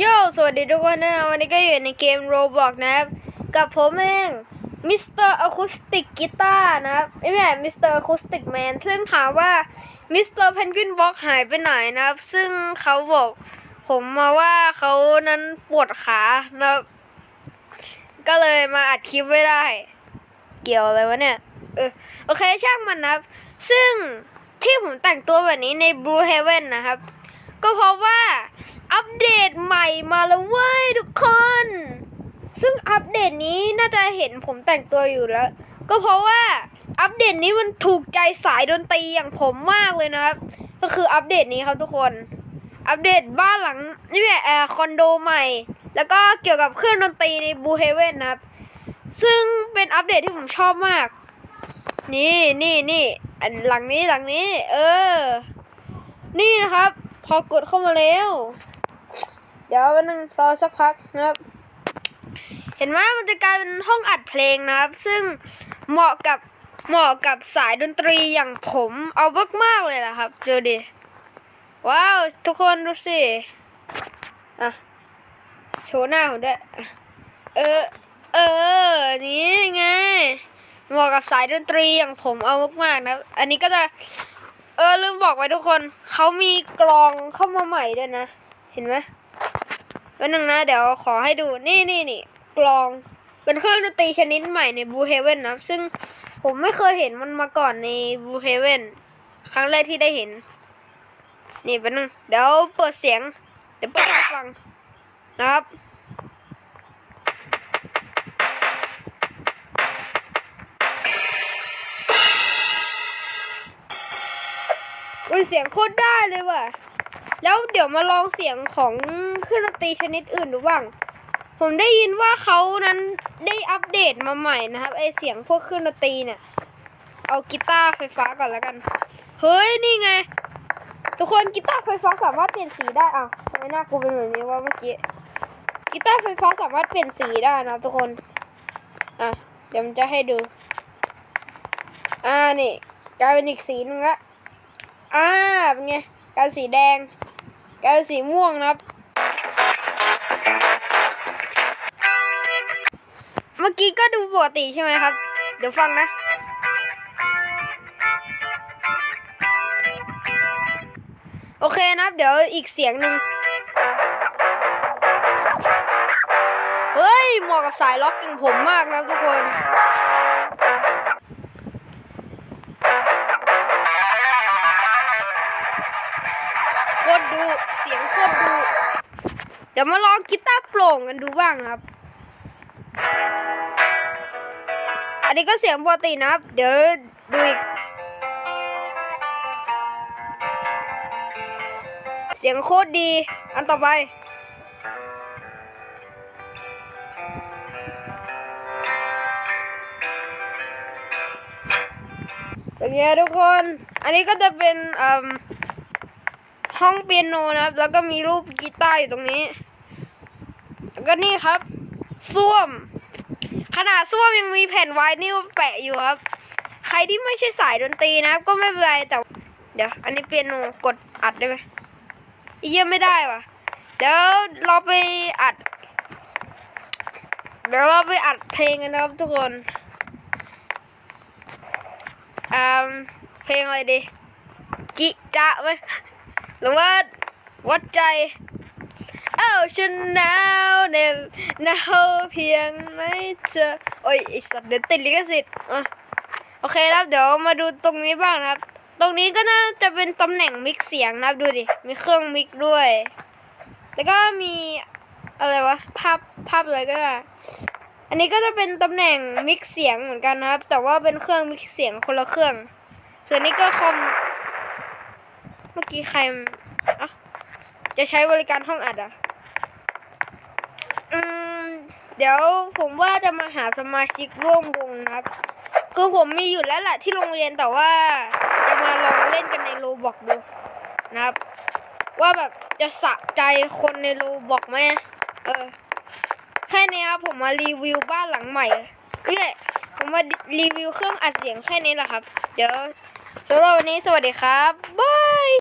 โย่สวัสดีทุกคนนะวันนี้ก็อยู่ในเกม Roblox นะครับ กับผมเองมิสเตอร์อะคูสติกกีตาร์นะครับไม่ใช่มิสเตอร์อะคูสติกแมนซึ่งถามว่ามิสเตอร์เพนกวินบ็อกหายไปไหนนะครับ ซึ่งเขาบอกผมมาว่าเขานั้นปวดขานะครับ ก็เลยมาอัดคลิปไม่ได้ เกี่ยวอะไรวะเนี่ยเออโอเคช่างมันนะครับ ซึ่งที่ผมแต่งตัวแบบนี้ใน Blue Heaven นะครับ ก็เพราะว่าอัปเดตใหม่มาแล้วเว้ยทุกคน ซึ่งอัปเดตนี้น่าจะเห็นผมแต่งตัวอยู่แล้ว ก็เพราะว่าอัปเดตนี้มันถูกใจสายดนตรีอย่างผมมากเลยนะครับ ก็คืออัปเดตนี้ครับทุกคน อัปเดตบ้านหลังนี่แหละแอร์คอนโดใหม่ แล้วก็เกี่ยวกับเครื่องดนตรีในบูเฮเว่นนะครับ ซึ่งเป็นอัปเดตที่ผมชอบมาก นี่นี่นี่หลังนี้หลังนี้ เออ นี่นะครับ พอกดเข้ามาแล้ว เดี๋ยววันนึงรอสักพักนะครับ เห็นไหมมันจะกลายเป็นห้องอัดเพลงนะครับ ซึ่งเหมาะกับเหมาะกับสายดนตรีอย่างผมเอามากๆเลยนะครับดูดิว้าว ทุกคนดูสิอะโชว์หน้าผมด้วยเออ เออ นี่ไงเหมาะกับสายดนตรีอย่างผมเอามากๆนะ อันนี้ก็จะ เออลืมบอกไว้ทุกคน เขามีกลองเข้ามาใหม่ด้วยนะ เห็นไหมวันนึงนะเดี๋ยวขอให้ดูนี่นี่นี่กลองเป็นเครื่องดนตรีชนิดใหม่ใน Blue Heaven นะซึ่งผมไม่เคยเห็นมันมาก่อนใน Blue Heaven ครั้งแรกที่ได้เห็น นี่เป็นงเดี๋ยวเปิดเสียงเดี๋ยวเปิดให้ฟังนะครับ อุ้ยเสียงโคตรได้เลยว่ะ แล้วเดี๋ยวมาลองเสียงของเครื่องดนตรีชนิดอื่นดูบ้าง ผมได้ยินว่าเขานั้นได้อัปเดตมาใหม่นะครับไอเสียงพวกเครื่องดนตรีเนี่ย เอากีตาร์ไฟฟ้าก่อนแล้วกัน เฮ้ยนี่ไง ทุกคนกีตาร์ไฟฟ้าสามารถเปลี่ยนสีได้อ้าวทำไมหน้ากูเป็นแบบนี้วะเมื่อกี้กีตาร์ไฟฟ้าสามารถเปลี่ยนสีได้นะทุกคน อะ เดี๋ยวมันจะให้ดู อ่า นี่กลายเป็นอีกสีหนึงละ อ่าเป็นไงกายเป็นสีแดงกายเป็นสีม่วงนะครับ เมื่อกี้ก็ดูปกติใช่ไหมครับ เดี๋ยวฟังนะโอเคนะครับ เดี๋ยวอีกเสียงหนึ่งเฮ้ย เหมาะกับสายล็อกอย่างผมมากนะทุกคน คตรดูเสียงโคตรดูเดี๋ยวมาลองกีตาร์โปร่งกันดูบ้างครับ อันนี้ก็เสียงปกตินะครับ เดี๋ยวดูอีก เสียงโคตรดี อันต่อไปเป็นไงทุกคน อันนี้ก็จะเป็นอืม ห้องเปียโนนะครับ แล้วก็มีรูปกีตาร์อยู่ตรงนี้ แล้วก็นี่ครับส้วม ขนาดส้วมยังมีแผ่นไวนิลแปะอยู่ครับ ใครที่ไม่ใช่สายดนตรีนะครับ ก็ไม่เป็นไรแต่ เดี๋ยว อันนี้เปียโนกดอัดได้ไหมเยี่ยมไม่ได้ว่ะเดี๋ยวเราไปอัด เดี๋ยวเราไปอัดเพลงกันนะครับทุกคนอ่าเพลงอะไรดีกิจะไหม หรือว่าวัดใจ เอ้าฉันหนาวเหน็บหนาวเพียงไม่เจอโอ้ยไอสัตว์เดี๋ยวติดลิขสิทธิ์อะโอเคครับเดี๋ยวมาดูตรงนี้บ้างนะครับ ตรงนี้ก็น่าจะเป็นตำแหน่งมิกเสียงนะครับดูดิมีเครื่องมิกด้วย แล้วก็มีอะไรวะภาพภาพอะไรก็ได้อันนี้ก็จะเป็นตำแหน่งมิกเสียงเหมือนกันนะครับ แต่ว่าเป็นเครื่องมิกเสียงคนละเครื่อง ส่วนนี้ก็คอม มื่อกี้ใครอะจะใช้บริการห้องอัดอะ อืม เดี๋ยวผมว่าจะมาหาสมาชิกร่วมวงนะครับ คือผมมีอยู่แล้วแหละที่โรงเรียนแต่ว่า จะมาลองเล่นกันในโรบอกดูนะครับ ว่าแบบจะสะใจคนในโรบอกไหมเออแค่นี้ครับผมมารีวิวบ้านหลังใหม่นี่ยผมมารีวิวเครื่องอัดเสียงแค่นี้แหละครับ เดี๋ยวสำหรับวันนี้สวัสดีครับ บาย